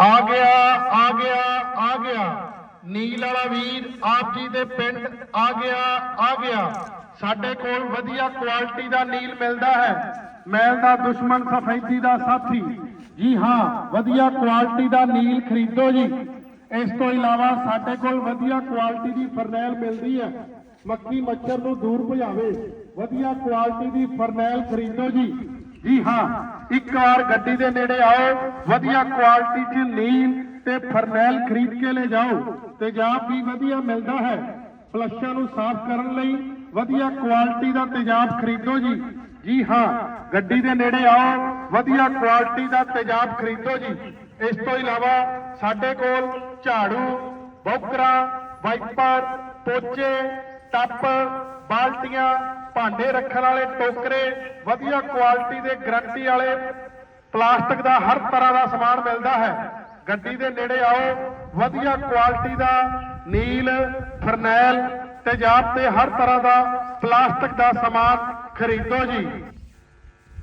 ਆ ਗਿਆ ਆ ਗਿਆ ਆ ਗਿਆ। ਨੀਲ ਵਾਲਾ ਵੀਰ ਆਪ ਜੀ ਦੇ ਪਿੰਡ ਆ ਗਿਆ ਆ ਗਿਆ। ਸਾਡੇ ਕੋਲ ਵਧੀਆ ਕੁਆਲਿਟੀ ਦਾ ਨੀਲ ਮਿਲਦਾ ਹੈ। ਮੈਲ ਦਾ ਦੁਸ਼ਮਣ ਸਫੈਦੀ ਦਾ ਸਾਥੀ। ਜੀ ਹਾਂ, ਵਧੀਆ ਕੁਆਲਿਟੀ ਦਾ ਨੀਲ ਖਰੀਦੋ ਜੀ। ਇਸ ਤੋਂ ਇਲਾਵਾ ਸਾਡੇ ਕੋਲ ਵਧੀਆ ਕੁਆਲਿਟੀ ਦੀ ਫਰਨੈਲ ਮਿਲਦੀ ਹੈ। ਮੱਕੀ ਮੱਛਰ ਨੂੰ ਦੂਰ ਭਜਾਵੇ। ਵਧੀਆ ਕੁਆਲਿਟੀ ਦੀ ਫਰਨੈਲ ਖਰੀਦੋ ਜੀ। ਜੀ ਹਾਂ ਇੱਕ ਵਾਰ ਗੱਡੀ ਦੇ ਨੇੜੇ ਆਓ, ਵਧੀਆ ਕੁਆਲਿਟੀ 'ਚ ਨੀਲ ਤੇ ਫਰਨੈਲ ਖਰੀਦ ਕੇ ਲੈ ਜਾਓ ਤੇਜ਼ਾਬ ਵੀ ਵਧੀਆ ਮਿਲਦਾ ਹੈ। ਫਲਸ਼ਾਂ ਨੂੰ ਸਾਫ਼ ਕਰਨ ਲਈ ਵਧੀਆ ਕੁਆਲਿਟੀ ਦਾ ਤੇਜ਼ਾਬ ਖਰੀਦੋ ਜੀ। ਜੀ ਹਾਂ, ਗੱਡੀ ਦੇ ਨੇੜੇ ਆਓ, ਵਧੀਆ ਕੁਆਲਿਟੀ ਦਾ ਤੇਜ਼ਾਬ ਖਰੀਦੋ ਜੀ। ਇਸ ਤੋਂ ਇਲਾਵਾ ਸਾਡੇ ਕੋਲ ਝਾੜੂ, ਬੋਕਰਾ, ਵਾਈਪਰ, ਪੋਚੇ, ਟੱਪ, ਬਾਲਟੀਆਂ ਭਾਂਡੇ ਰੱਖਣ ਵਾਲੇ ਟੋਕਰੇ, ਵਧੀਆ ਕੁਆਲਿਟੀ ਦੇ ਗਰੰਟੀ ਵਾਲੇ, ਪਲਾਸਟਿਕ ਦਾ ਹਰ ਤਰ੍ਹਾਂ ਦਾ ਸਮਾਨ ਮਿਲਦਾ ਹੈ। ਗੱਡੀ ਦੇ ਨੇੜੇ ਆਓ, ਵਧੀਆ ਕੁਆਲਿਟੀ ਦਾ ਨੀਲ, ਫਰਨੈਲ ਤੇਜ਼ਾਬ ਤੇ ਹਰ ਤਰ੍ਹਾਂ ਦਾ ਪਲਾਸਟਿਕ ਦਾ ਸਮਾਨ ਖਰੀਦੋ ਜੀ।